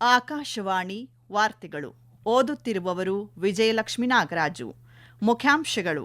ಆಕಾಶವಾಣಿ ವಾರ್ತೆಗಳು. ಓದುತ್ತಿರುವವರು ವಿಜಯಲಕ್ಷ್ಮಿ ನಾಗರಾಜು. ಮುಖ್ಯಾಂಶಗಳು.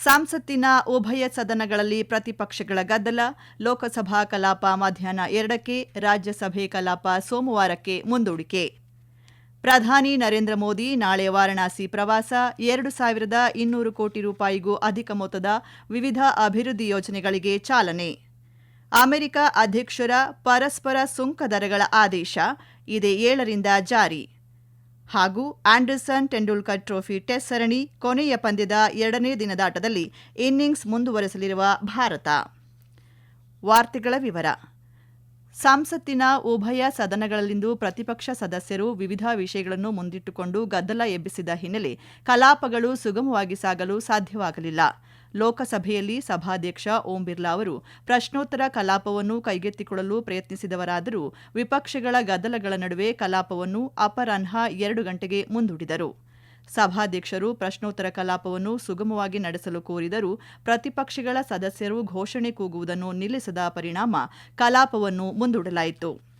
ಸಂಸತ್ತಿನ ಉಭಯ ಸದನಗಳಲ್ಲಿ ಪ್ರತಿಪಕ್ಷಗಳ ಗದ್ದಲ, ಲೋಕಸಭಾ ಕಲಾಪ ಮಧ್ಯಾಹ್ನ ಎರಡಕ್ಕೆ, ರಾಜ್ಯಸಭೆ ಕಲಾಪ ಸೋಮವಾರಕ್ಕೆ ಮುಂದೂಡಿಕೆ. ಪ್ರಧಾನಿ ನರೇಂದ್ರ ಮೋದಿ ನಾಳೆ ವಾರಣಾಸಿ ಪ್ರವಾಸ, ಎರಡು ಸಾವಿರದ ಇನ್ನೂರು ಕೋಟಿ ರೂಪಾಯಿಗೂ ಅಧಿಕ ಮೊತ್ತದ ವಿವಿಧ ಅಭಿವೃದ್ಧಿ ಯೋಜನೆಗಳಿಗೆ ಚಾಲನೆ. ಅಮೆರಿಕ ಅಧ್ಯಕ್ಷರ ಪರಸ್ಪರ ಸುಂಕ ದರಗಳ ಆದೇಶ ಇದೇ ಏಳರಿಂದ ಜಾರಿ. ಹಾಗೂ ಆಂಡರ್ಸನ್ ಟೆಂಡೂಲ್ಕರ್ ಟ್ರೋಫಿ ಟೆಸ್ಟ್ ಸರಣಿ ಕೊನೆಯ ಪಂದ್ಯದ ಎರಡನೇ ದಿನದಾಟದಲ್ಲಿ ಇನ್ನಿಂಗ್ಸ್ ಮುಂದುವರೆಸಲಿರುವ ಭಾರತ. ವಾರ್ತೆಗಳ ವಿವರ. ಸಂಸತ್ತಿನ ಉಭಯ ಸದನಗಳಲ್ಲಿಂದು ಪ್ರತಿಪಕ್ಷ ಸದಸ್ಯರು ವಿವಿಧ ವಿಷಯಗಳನ್ನು ಮುಂದಿಟ್ಟುಕೊಂಡು ಗದ್ದಲ ಎಬ್ಬಿಸಿದ ಹಿನ್ನೆಲೆ ಕಲಾಪಗಳು ಸುಗಮವಾಗಿ ಸಾಗಲು ಸಾಧ್ಯವಾಗಲಿಲ್ಲ. ಲೋಕಸಭೆಯಲ್ಲಿ ಸಭಾಧ್ಯಕ್ಷ ಓಂ ಬಿರ್ಲಾ ಅವರು ಪ್ರಶ್ನೋತ್ತರ ಕಲಾಪವನ್ನು ಕೈಗೆತ್ತಿಕೊಳ್ಳಲು ಪ್ರಯತ್ನಿಸಿದವರಾದರೂ ವಿಪಕ್ಷಗಳ ಗದಲಗಳ ನಡುವೆ ಕಲಾಪವನ್ನು ಅಪರಾಹ್ನ ಎರಡು ಗಂಟೆಗೆ ಮುಂದೂಡಿದರು. ಸಭಾಧ್ಯಕ್ಷರು ಪ್ರಶ್ನೋತ್ತರ ಕಲಾಪವನ್ನು ಸುಗಮವಾಗಿ ನಡೆಸಲು ಕೋರಿದರೂ ಪ್ರತಿಪಕ್ಷಗಳ ಸದಸ್ಯರು ಘೋಷಣೆ ಕೂಗುವುದನ್ನು ನಿಲ್ಲಿಸದ ಪರಿಣಾಮ ಕಲಾಪವನ್ನು ಮುಂದೂಡಲಾಯಿತು.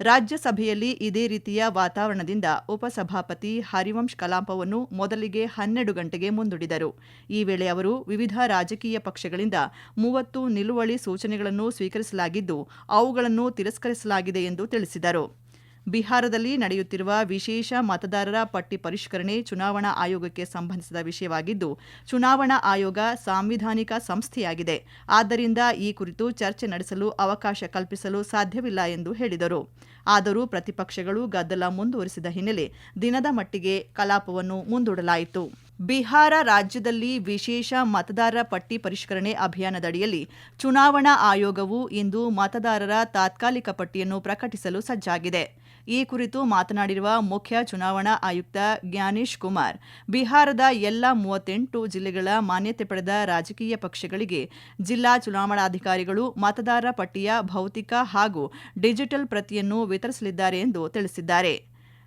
ರಾಜ್ಯಸಭೆಯಲ್ಲಿ ಇದೇ ರೀತಿಯ ವಾತಾವರಣದಿಂದ ಉಪಸಭಾಪತಿ ಹರಿವಂಶ್ ಕಲಾಪವನ್ನು ಮೊದಲಿಗೆ ಹನ್ನೆರಡು ಗಂಟೆಗೆ ಮುಂದೂಡಿದರು. ಈ ವೇಳೆ ಅವರು ವಿವಿಧ ರಾಜಕೀಯ ಪಕ್ಷಗಳಿಂದ ಮೂವತ್ತು ನಿಲುವಳಿ ಸೂಚನೆಗಳನ್ನು ಸ್ವೀಕರಿಸಲಾಗಿದ್ದು, ಅವುಗಳನ್ನು ತಿರಸ್ಕರಿಸಲಾಗಿದೆ ಎಂದು ತಿಳಿಸಿದರು. ಬಿಹಾರದಲ್ಲಿ ನಡೆಯುತ್ತಿರುವ ವಿಶೇಷ ಮತದಾರರ ಪಟ್ಟಿ ಪರಿಷ್ಕರಣೆ ಚುನಾವಣಾ ಆಯೋಗಕ್ಕೆ ಸಂಬಂಧಿಸಿದ ವಿಷಯವಾಗಿದ್ದು, ಚುನಾವಣಾ ಆಯೋಗ ಸಾಂವಿಧಾನಿಕ ಸಂಸ್ಥೆಯಾಗಿದೆ. ಆದ್ದರಿಂದ ಈ ಕುರಿತು ಚರ್ಚೆ ನಡೆಸಲು ಅವಕಾಶ ಕಲ್ಪಿಸಲು ಸಾಧ್ಯವಿಲ್ಲ ಎಂದು ಹೇಳಿದರು. ಆದರೂ ಪ್ರತಿಪಕ್ಷಗಳು ಗದ್ದಲ ಮುಂದುವರಿಸಿದ ಹಿನ್ನೆಲೆ ದಿನದ ಮಟ್ಟಿಗೆ ಕಲಾಪವನ್ನು ಮುಂದೂಡಲಾಯಿತು. ಬಿಹಾರ ರಾಜ್ಯದಲ್ಲಿ ವಿಶೇಷ ಮತದಾರರ ಪಟ್ಟಿ ಪರಿಷ್ಕರಣೆ ಅಭಿಯಾನದಡಿಯಲ್ಲಿ ಚುನಾವಣಾ ಆಯೋಗವು ಇಂದು ಮತದಾರರ ತಾತ್ಕಾಲಿಕ ಪಟ್ಟಿಯನ್ನು ಪ್ರಕಟಿಸಲು ಸಜ್ಜಾಗಿದೆ. ಈ ಕುರಿತು ಮಾತನಾಡಿರುವ ಮುಖ್ಯ ಚುನಾವಣಾ ಆಯುಕ್ತ ಜ್ಞಾನೇಶ್ ಕುಮಾರ್, ಬಿಹಾರದ ಎಲ್ಲ ಮೂವತ್ತೆಂಟು ಜಿಲ್ಲೆಗಳ ಮಾನ್ಯತೆ ಪಡೆದ ರಾಜಕೀಯ ಪಕ್ಷಗಳಿಗೆ ಜಿಲ್ಲಾ ಚುನಾವಣಾಧಿಕಾರಿಗಳು ಮತದಾರರ ಪಟ್ಟಿಯ ಭೌತಿಕ ಹಾಗೂ ಡಿಜಿಟಲ್ ಪ್ರತಿಯನ್ನು ವಿತರಿಸಲಿದ್ದಾರೆ ಎಂದು ತಿಳಿಸಿದ್ದಾರೆ.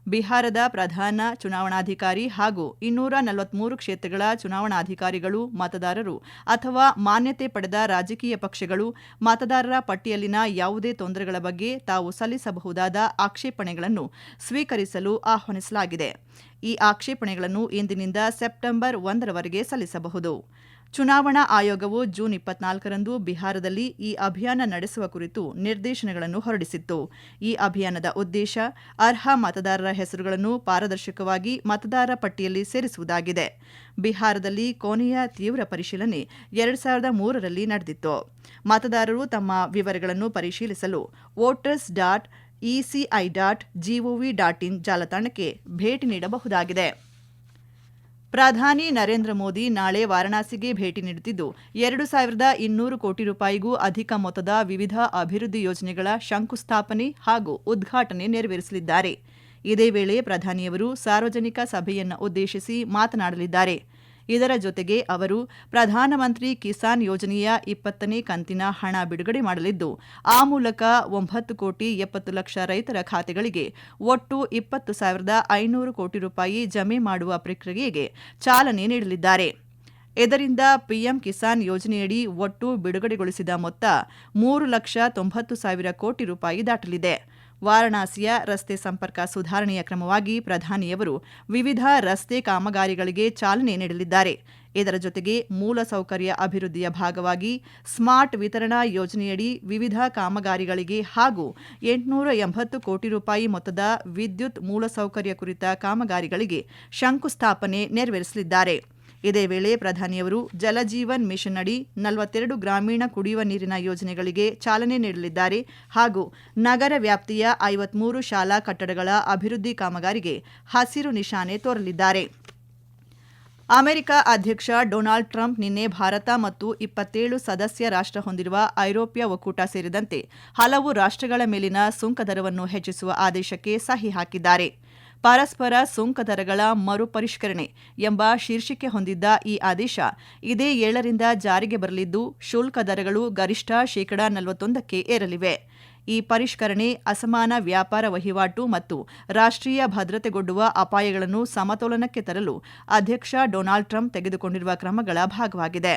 ಬಿಹಾರದ ಪ್ರಧಾನ ಚುನಾವಣಾಧಿಕಾರಿ ಹಾಗೂ ಇನ್ನೂರ ನಲವತ್ಮೂರು ಕ್ಷೇತ್ರಗಳ ಚುನಾವಣಾಧಿಕಾರಿಗಳು, ಮತದಾರರು ಅಥವಾ ಮಾನ್ಯತೆ ಪಡೆದ ರಾಜಕೀಯ ಪಕ್ಷಗಳು, ಮತದಾರರ ಪಟ್ಟಿಯಲ್ಲಿನ ಯಾವುದೇ ತೊಂದರೆಗಳ ಬಗ್ಗೆ ತಾವು ಸಲ್ಲಿಸಬಹುದಾದ ಆಕ್ಷೇಪಣೆಗಳನ್ನು ಸ್ವೀಕರಿಸಲು ಆಹ್ವಾನಿಸಲಾಗಿದೆ. ಈ ಆಕ್ಷೇಪಣೆಗಳನ್ನು ಇಂದಿನಿಂದ ಸೆಪ್ಟೆಂಬರ್ ಒಂದರವರೆಗೆ ಸಲ್ಲಿಸಬಹುದು. ಚುನಾವಣಾ ಆಯೋಗವು ಜೂನ್ ಇಪ್ಪತ್ನಾಲ್ಕರಂದು ಬಿಹಾರದಲ್ಲಿ ಈ ಅಭಿಯಾನ ನಡೆಸುವ ಕುರಿತು ನಿರ್ದೇಶನಗಳನ್ನು ಹೊರಡಿಸಿತ್ತು. ಈ ಅಭಿಯಾನದ ಉದ್ದೇಶ ಅರ್ಹ ಮತದಾರರ ಹೆಸರುಗಳನ್ನು ಪಾರದರ್ಶಕವಾಗಿ ಮತದಾರರ ಪಟ್ಟಿಯಲ್ಲಿ ಸೇರಿಸುವುದಾಗಿದೆ. ಬಿಹಾರದಲ್ಲಿ ಕೊನೆಯ ತೀವ್ರ ಪರಿಶೀಲನೆ ಎರಡು ಸಾವಿರದ ಮೂರರಲ್ಲಿ ನಡೆದಿತ್ತು. ಮತದಾರರು ತಮ್ಮ ವಿವರಗಳನ್ನು ಪರಿಶೀಲಿಸಲು voters dot ECI dot GOV dot in ಜಾಲತಾಣಕ್ಕೆ ಭೇಟಿ ನೀಡಬಹುದಾಗಿದೆ. ಪ್ರಧಾನಿ ನರೇಂದ್ರ ಮೋದಿ ನಾಳೆ ವಾರಣಾಸಿಗೆ ಭೇಟಿ ನೀಡುತ್ತಿದ್ದು, ಎರಡು ಸಾವಿರದ ಇನ್ನೂರು ಕೋಟಿ ರೂಪಾಯಿಗೂ ಅಧಿಕ ಮೊತ್ತದ ವಿವಿಧ ಅಭಿವೃದ್ಧಿ ಯೋಜನೆಗಳ ಶಂಕುಸ್ಥಾಪನೆ ಹಾಗೂ ಉದ್ಘಾಟನೆ ನೆರವೇರಿಸಲಿದ್ದಾರೆ. ಇದೇ ವೇಳೆ ಪ್ರಧಾನಿಯವರು ಸಾರ್ವಜನಿಕ ಸಭೆಯನ್ನು ಉದ್ದೇಶಿಸಿ ಮಾತನಾಡಲಿದ್ದಾರೆ. ಇದರ ಜೊತೆಗೆ ಅವರು ಪ್ರಧಾನಮಂತ್ರಿ ಕಿಸಾನ್ ಯೋಜನೆಯ ಇಪ್ಪತ್ತನೇ ಕಂತಿನ ಹಣ ಬಿಡುಗಡೆ ಮಾಡಲಿದ್ದು, ಆ ಮೂಲಕ ಒಂಬತ್ತು ಕೋಟಿ ಎಪ್ಪತ್ತು ಲಕ್ಷ ರೈತರ ಖಾತೆಗಳಿಗೆ ಒಟ್ಟು ಇಪ್ಪತ್ತು ಸಾವಿರದ ಐನೂರು ಕೋಟಿ ರೂಪಾಯಿ ಜಮೆ ಮಾಡುವ ಪ್ರಕ್ರಿಯೆಗೆ ಚಾಲನೆ ನೀಡಲಿದ್ದಾರೆ. ಇದರಿಂದ ಪಿಎಂ ಕಿಸಾನ್ ಯೋಜನೆಯಡಿ ಒಟ್ಟು ಬಿಡುಗಡೆಗೊಳಿಸಿದ ಮೊತ್ತ ಮೂರು ಲಕ್ಷ ತೊಂಬತ್ತು ಸಾವಿರ ಕೋಟಿ ರೂಪಾಯಿ ದಾಟಲಿದೆ. ವಾರಣಾಸಿಯ ರಸ್ತೆ ಸಂಪರ್ಕ ಸುಧಾರಣೆಯ ಕ್ರಮವಾಗಿ ಪ್ರಧಾನಿಯವರು ವಿವಿಧ ರಸ್ತೆ ಕಾಮಗಾರಿಗಳಿಗೆ ಚಾಲನೆ ನೀಡಲಿದ್ದಾರೆ. ಇದರ ಜೊತೆಗೆ ಮೂಲಸೌಕರ್ಯ ಅಭಿವೃದ್ಧಿಯ ಭಾಗವಾಗಿ ಸ್ಮಾರ್ಟ್ ವಿತರಣಾ ಯೋಜನೆಯಡಿ ವಿವಿಧ ಕಾಮಗಾರಿಗಳಿಗೆ ಹಾಗೂ ಎಂಟುನೂರ ಎಂಬತ್ತು ಕೋಟಿ ರೂಪಾಯಿ ಮೊತ್ತದ ವಿದ್ಯುತ್ ಮೂಲಸೌಕರ್ಯ ಕುರಿತ ಕಾಮಗಾರಿಗಳಿಗೆ ಶಂಕುಸ್ಥಾಪನೆ ನೆರವೇರಿಸಲಿದ್ದಾರೆ. ಇದೇ ವೇಳೆ ಪ್ರಧಾನಿಯವರು ಜಲಜೀವನ್ ಮಿಷನ್ ಅಡಿ ನಲವತ್ತೆರಡು ಗ್ರಾಮೀಣ ಕುಡಿಯುವ ನೀರಿನ ಯೋಜನೆಗಳಿಗೆ ಚಾಲನೆ ನೀಡಲಿದ್ದಾರೆ ಹಾಗೂ ನಗರ ವ್ಯಾಪ್ತಿಯ ಐವತ್ಮೂರು ಶಾಲಾ ಕಟ್ಟಡಗಳ ಅಭಿವೃದ್ಧಿ ಕಾಮಗಾರಿಗೆ ಹಸಿರು ನಿಶಾನೆ ತೋರಲಿದ್ದಾರೆ. ಅಮೆರಿಕ ಅಧ್ಯಕ್ಷ ಡೊನಾಲ್ಡ್ ಟ್ರಂಪ್ ನಿನ್ನೆ ಭಾರತ ಮತ್ತು ಇಪ್ಪತ್ತೇಳು ಸದಸ್ಯ ರಾಷ್ಟ್ರ ಹೊಂದಿರುವ ಐರೋಪ್ಯ ಒಕ್ಕೂಟ ಸೇರಿದಂತೆ ಹಲವು ರಾಷ್ಟ್ರಗಳ ಮೇಲಿನ ಸುಂಕ ದರವನ್ನು ಹೆಚ್ಚಿಸುವ ಆದೇಶಕ್ಕೆ ಸಹಿ ಹಾಕಿದ್ದಾರೆ. ಪರಸ್ಪರ ಸುಂಕ ದರಗಳ ಮರುಪರಿಷ್ಕರಣೆ ಎಂಬ ಶೀರ್ಷಿಕೆ ಹೊಂದಿದ್ದ ಈ ಆದೇಶ ಇದೇ ಏಳರಿಂದ ಜಾರಿಗೆ ಬರಲಿದ್ದು ಶುಲ್ಕ ದರಗಳು ಗರಿಷ್ಠ ಶೇಕಡಾ ನಲವತ್ತೊಂದಕ್ಕೆ ಏರಲಿವೆ. ಈ ಪರಿಷ್ಕರಣೆ ಅಸಮಾನ ವ್ಯಾಪಾರ ವಹಿವಾಟು ಮತ್ತು ರಾಷ್ಟ್ರೀಯ ಭದ್ರತೆಗೊಡ್ಡುವ ಅಪಾಯಗಳನ್ನು ಸಮತೋಲನಕ್ಕೆ ತರಲು ಅಧ್ಯಕ್ಷ ಡೊನಾಲ್ಡ್ ಟ್ರಂಪ್ ತೆಗೆದುಕೊಂಡಿರುವ ಕ್ರಮಗಳ ಭಾಗವಾಗಿದೆ.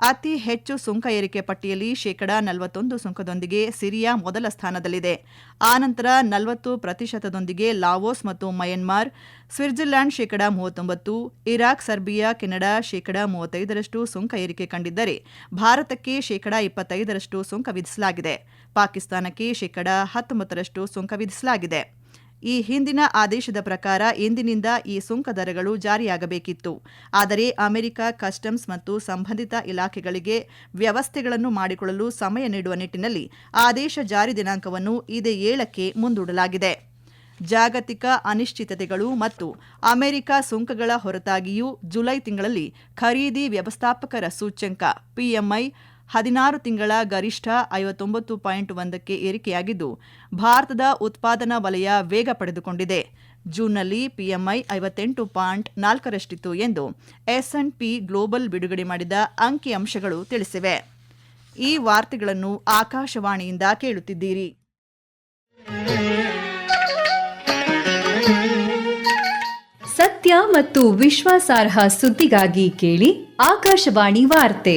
ಅತಿ ಹೆಚ್ಚು ಸುಂಕ ಏರಿಕೆ ಪಟ್ಟಿಯಲ್ಲಿ ಶೇಕಡಾ ನಲವತ್ತೊಂದು ಸುಂಕದೊಂದಿಗೆ ಸಿರಿಯಾ ಮೊದಲ ಸ್ಥಾನದಲ್ಲಿದೆ. ಆನಂತರ ನಲವತ್ತು ಪ್ರತಿಶತದೊಂದಿಗೆ ಲಾವೋಸ್ ಮತ್ತು ಮಯನ್ಮಾರ್, ಸ್ವಿಟ್ಜರ್ಲೆಂಡ್ ಶೇಕಡಾ ಮೂವತ್ತೊಂಬತ್ತು, ಇರಾಕ್, ಸರ್ಬಿಯಾ, ಕೆನಡಾ ಶೇಕಡಾ ಮೂವತ್ತೈದರಷ್ಟು ಸುಂಕ ಏರಿಕೆ ಕಂಡಿದ್ದರೆ ಭಾರತಕ್ಕೆ ಶೇಕಡಾ ಇಪ್ಪತ್ತೈದರಷ್ಟು ಸುಂಕ ವಿಧಿಸಲಾಗಿದೆ. ಪಾಕಿಸ್ತಾನಕ್ಕೆ ಶೇಕಡಾ ಹತ್ತೊಂಬತ್ತರಷ್ಟು ಸುಂಕ ವಿಧಿಸಲಾಗಿದೆ. ಈ ಹಿಂದಿನ ಆದೇಶದ ಪ್ರಕಾರ ಇಂದಿನಿಂದ ಈ ಸುಂಕ ದರಗಳು ಜಾರಿಯಾಗಬೇಕಿತ್ತು. ಆದರೆ ಅಮೆರಿಕ ಕಸ್ಟಮ್ಸ್ ಮತ್ತು ಸಂಬಂಧಿತ ಇಲಾಖೆಗಳಿಗೆ ವ್ಯವಸ್ಥೆಗಳನ್ನು ಮಾಡಿಕೊಳ್ಳಲು ಸಮಯ ನೀಡುವ ನಿಟ್ಟಿನಲ್ಲಿ ಆದೇಶ ಜಾರಿ ದಿನಾಂಕವನ್ನು ಇದೇ ಏಳಕ್ಕೆ ಮುಂದೂಡಲಾಗಿದೆ. ಜಾಗತಿಕ ಅನಿಶ್ಚಿತತೆಗಳು ಮತ್ತು ಅಮೆರಿಕ ಸುಂಕಗಳ ಹೊರತಾಗಿಯೂ ಜುಲೈ ತಿಂಗಳಲ್ಲಿ ಖರೀದಿ ವ್ಯವಸ್ಥಾಪಕರ ಸೂಚ್ಯಂಕ, ಪಿಎಂಐ ಹದಿನಾರು ತಿಂಗಳ ಗರಿಷ್ಠ ಐವತ್ತೊಂಬತ್ತು ಪಾಯಿಂಟ್ ಒಂದಕ್ಕೆ ಏರಿಕೆಯಾಗಿದ್ದು, ಭಾರತದ ಉತ್ಪಾದನಾ ವಲಯ ವೇಗ ಪಡೆದುಕೊಂಡಿದೆ. ಜೂನ್ನಲ್ಲಿ ಪಿಎಂಐ ಐವತ್ತೆಂಟು ಪಾಯಿಂಟ್ ನಾಲ್ಕರಷ್ಟಿತ್ತು ಎಂದು ಎಸ್ಎನ್ಪಿ ಗ್ಲೋಬಲ್ ಬಿಡುಗಡೆ ಮಾಡಿದ ಅಂಕಿಅಂಶಗಳು ತಿಳಿಸಿವೆ. ಈ ವಾರ್ತೆಗಳನ್ನು ಆಕಾಶವಾಣಿಯಿಂದ ಕೇಳುತ್ತಿದ್ದೀರಿ. ಸತ್ಯ ಮತ್ತು ವಿಶ್ವಾಸಾರ್ಹ ಸುದ್ದಿಗಾಗಿ ಕೇಳಿ ಆಕಾಶವಾಣಿ ವಾರ್ತೆ.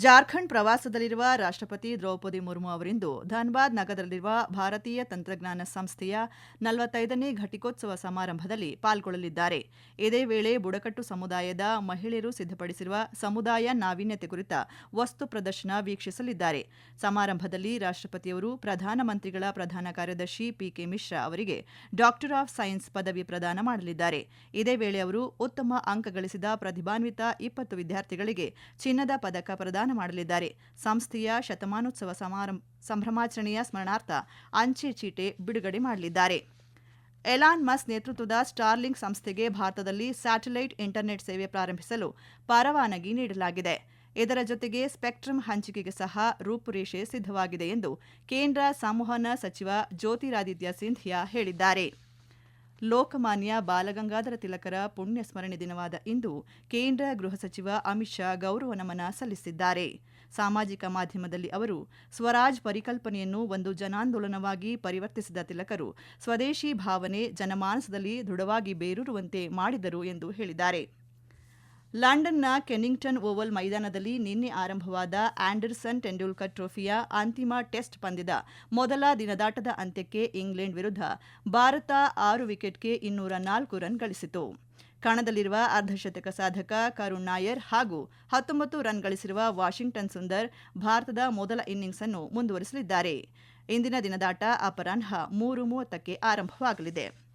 ಜಾರ್ಖಂಡ್ ಪ್ರವಾಸದಲ್ಲಿರುವ ರಾಷ್ಟ್ರಪತಿ ದ್ರೌಪದಿ ಮುರ್ಮು ಅವರಿಂದು ಧನ್ಬಾದ್ ನಗರದಲ್ಲಿರುವ ಭಾರತೀಯ ತಂತ್ರಜ್ಞಾನ ಸಂಸ್ಥೆಯ ನಲವತ್ತೈದನೇ ಘಟಿಕೋತ್ಸವ ಸಮಾರಂಭದಲ್ಲಿ ಪಾಲ್ಗೊಳ್ಳಲಿದ್ದಾರೆ. ಇದೇ ವೇಳೆ ಬುಡಕಟ್ಟು ಸಮುದಾಯದ ಮಹಿಳೆಯರು ಸಿದ್ಧಪಡಿಸಿರುವ ಸಮುದಾಯ ನಾವೀನ್ಯತೆ ಕುರಿತ ವಸ್ತು ಪ್ರದರ್ಶನ ವೀಕ್ಷಿಸಲಿದ್ದಾರೆ. ಸಮಾರಂಭದಲ್ಲಿ ರಾಷ್ಟ್ರಪತಿಯವರು ಪ್ರಧಾನಮಂತ್ರಿಗಳ ಪ್ರಧಾನ ಕಾರ್ಯದರ್ಶಿ ಪಿಕೆ ಮಿಶ್ರಾ ಅವರಿಗೆ ಡಾಕ್ಟರ್ ಆಫ್ ಸೈನ್ಸ್ ಪದವಿ ಪ್ರದಾನ ಮಾಡಲಿದ್ದಾರೆ. ಇದೇ ವೇಳೆ ಅವರು ಉತ್ತಮ ಅಂಕ ಗಳಿಸಿದ ಪ್ರತಿಭಾನ್ವಿತ ಇಪ್ಪತ್ತು ವಿದ್ಯಾರ್ಥಿಗಳಿಗೆ ಚಿನ್ನದ ಪದಕ ಪ್ರದಾನ ಮಾಡಲಿದ್ದಾರೆ. ಸಂಸ್ಥೆಯ ಶತಮಾನೋತ್ಸವ ಸಮಾರಂಭ, ಸಂಭ್ರಮಾಚರಣೆಯ ಸ್ಮರಣಾರ್ಥ ಅಂಚೆ ಚೀಟೆ ಬಿಡುಗಡೆ ಮಾಡಲಿದ್ದಾರೆ. ಎಲಾನ್ ಮಸ್ ನೇತೃತ್ವದ ಸ್ಟಾರ್ಲಿಂಕ್ ಸಂಸ್ಥೆಗೆ ಭಾರತದಲ್ಲಿ ಸ್ಯಾಟಲೈಟ್ ಇಂಟರ್ನೆಟ್ ಸೇವೆ ಪ್ರಾರಂಭಿಸಲು ಪರವಾನಗಿ ನೀಡಲಾಗಿದೆ. ಇದರ ಜೊತೆಗೆ ಸ್ಪೆಕ್ಟ್ರಮ್ ಹಂಚಿಕೆಗೆ ಸಹ ರೂಪುರೇಷೆ ಸಿದ್ಧವಾಗಿದೆ ಎಂದು ಕೇಂದ್ರ ಸಂವಹನ ಸಚಿವ ಜ್ಯೋತಿರಾದಿತ್ಯ ಸಿಂಧಿಯಾ ಹೇಳಿದ್ದಾರೆ. ಲೋಕಮಾನ್ಯ ಬಾಲಗಂಗಾಧರ ತಿಲಕರ ಪುಣ್ಯ ಸ್ಮರಣೆ ದಿನವಾದ ಇಂದು ಕೇಂದ್ರ ಗೃಹ ಸಚಿವ ಅಮಿತ್ ಶಾ ಗೌರವ ನಮನ ಸಲ್ಲಿಸಿದ್ದಾರೆ. ಸಾಮಾಜಿಕ ಮಾಧ್ಯಮದಲ್ಲಿ ಅವರು ಸ್ವರಾಜ್ ಪರಿಕಲ್ಪನೆಯನ್ನು ಒಂದು ಜನಾಂದೋಲನವಾಗಿ ಪರಿವರ್ತಿಸಿದ ತಿಲಕರು ಸ್ವದೇಶಿ ಭಾವನೆ ಜನಮಾನಸದಲ್ಲಿ ದೃಢವಾಗಿ ಬೇರೂರುವಂತೆ ಮಾಡಿದರು ಎಂದು ಹೇಳಿದ್ದಾರೆ. ಲಂಡನ್ನ ಕೆನಿಂಗ್ಟನ್ ಓವಲ್ ಮೈದಾನದಲ್ಲಿ ನಿನ್ನೆ ಆರಂಭವಾದ ಆಂಡರ್ಸನ್ ಟೆಂಡೂಲ್ಕರ್ ಟ್ರೋಫಿಯ ಅಂತಿಮ ಟೆಸ್ಟ್ ಪಂದ್ಯದ ಮೊದಲ ದಿನದಾಟದ ಅಂತ್ಯಕ್ಕೆ ಇಂಗ್ಲೆಂಡ್ ವಿರುದ್ಧ ಭಾರತ ಆರು ವಿಕೆಟ್ಗೆ ಇನ್ನೂರ ನಾಲ್ಕು ರನ್ ಗಳಿಸಿತು. ಕಣದಲ್ಲಿರುವ ಅರ್ಧಶತಕ ಸಾಧಕ ಕರುಣ್ ನಾಯರ್ ಹಾಗೂ ಹತ್ತೊಂಬತ್ತು ರನ್ ಗಳಿಸಿರುವ ವಾಷಿಂಗ್ಟನ್ ಸುಂದರ್ ಭಾರತದ ಮೊದಲ ಇನ್ನಿಂಗ್ಸ್ ಅನ್ನು ಮುಂದುವರಿಸಲಿದ್ದಾರೆ. ಇಂದಿನ ದಿನದಾಟ ಅಪರಾಹ್ನ ಮೂರು ಮೂವತ್ತಕ್ಕೆ ಆರಂಭವಾಗಲಿದೆ.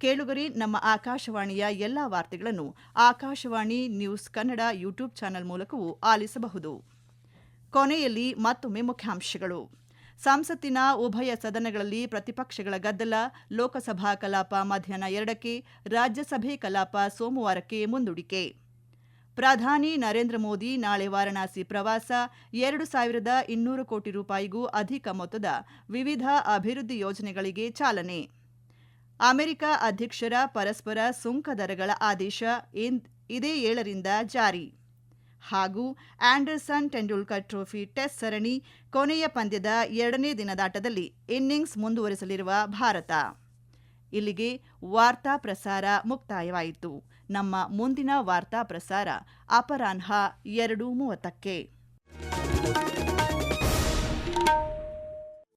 ಕೇಳುಗರಿ, ನಮ್ಮ ಆಕಾಶವಾಣಿಯ ಎಲ್ಲ ವಾರ್ತೆಗಳನ್ನು Akashvani news Kannada YouTube channel ಮೂಲಕವೂ ಆಲಿಸಬಹುದು. ಕೊನೆಯಲ್ಲಿ ಮತ್ತೊಮ್ಮೆ ಮುಖ್ಯಾಂಶಗಳು. ಸಂಸತ್ತಿನ ಉಭಯ ಸದನಗಳಲ್ಲಿ ಪ್ರತಿಪಕ್ಷಗಳ ಗದ್ದಲ, ಲೋಕಸಭಾ ಕಲಾಪ ಮಧ್ಯಾಹ್ನ ಎರಡಕ್ಕೆ, ರಾಜ್ಯಸಭೆ ಕಲಾಪ ಸೋಮವಾರಕ್ಕೆ ಮುಂದೂಡಿಕೆ. ಪ್ರಧಾನಿ ನರೇಂದ್ರ ಮೋದಿ ನಾಳೆ ವಾರಣಾಸಿ ಪ್ರವಾಸ, ಎರಡು ಸಾವಿರದ ಇನ್ನೂರು ಕೋಟಿ ರೂಪಾಯಿಗೂ ಅಧಿಕ ಮೊತ್ತದ ವಿವಿಧ ಅಭಿವೃದ್ಧಿ ಯೋಜನೆಗಳಿಗೆ ಚಾಲನೆ. ಅಮೆರಿಕ ಅಧ್ಯಕ್ಷರ ಪರಸ್ಪರ ಸುಂಕ ದರಗಳ ಆದೇಶ ಇದೇ ಏಳರಿಂದ ಜಾರಿ. ಹಾಗೂ ಆಂಡರ್ಸನ್ ಟೆಂಡೂಲ್ಕರ್ ಟ್ರೋಫಿ ಟೆಸ್ಟ್ ಸರಣಿ ಕೊನೆಯ ಪಂದ್ಯದ ಎರಡನೇ ದಿನದಾಟದಲ್ಲಿ ಇನ್ನಿಂಗ್ಸ್ ಮುಂದುವರಿಸಲಿರುವ ಭಾರತ. ಇಲ್ಲಿಗೆ ವಾರ್ತಾ ಪ್ರಸಾರ ಮುಕ್ತಾಯವಾಯಿತು. ನಮ್ಮ ಮುಂದಿನ ವಾರ್ತಾ ಪ್ರಸಾರ ಅಪರಾಹ್ನ ಎರಡು ಮೂವತ್ತಕ್ಕೆ.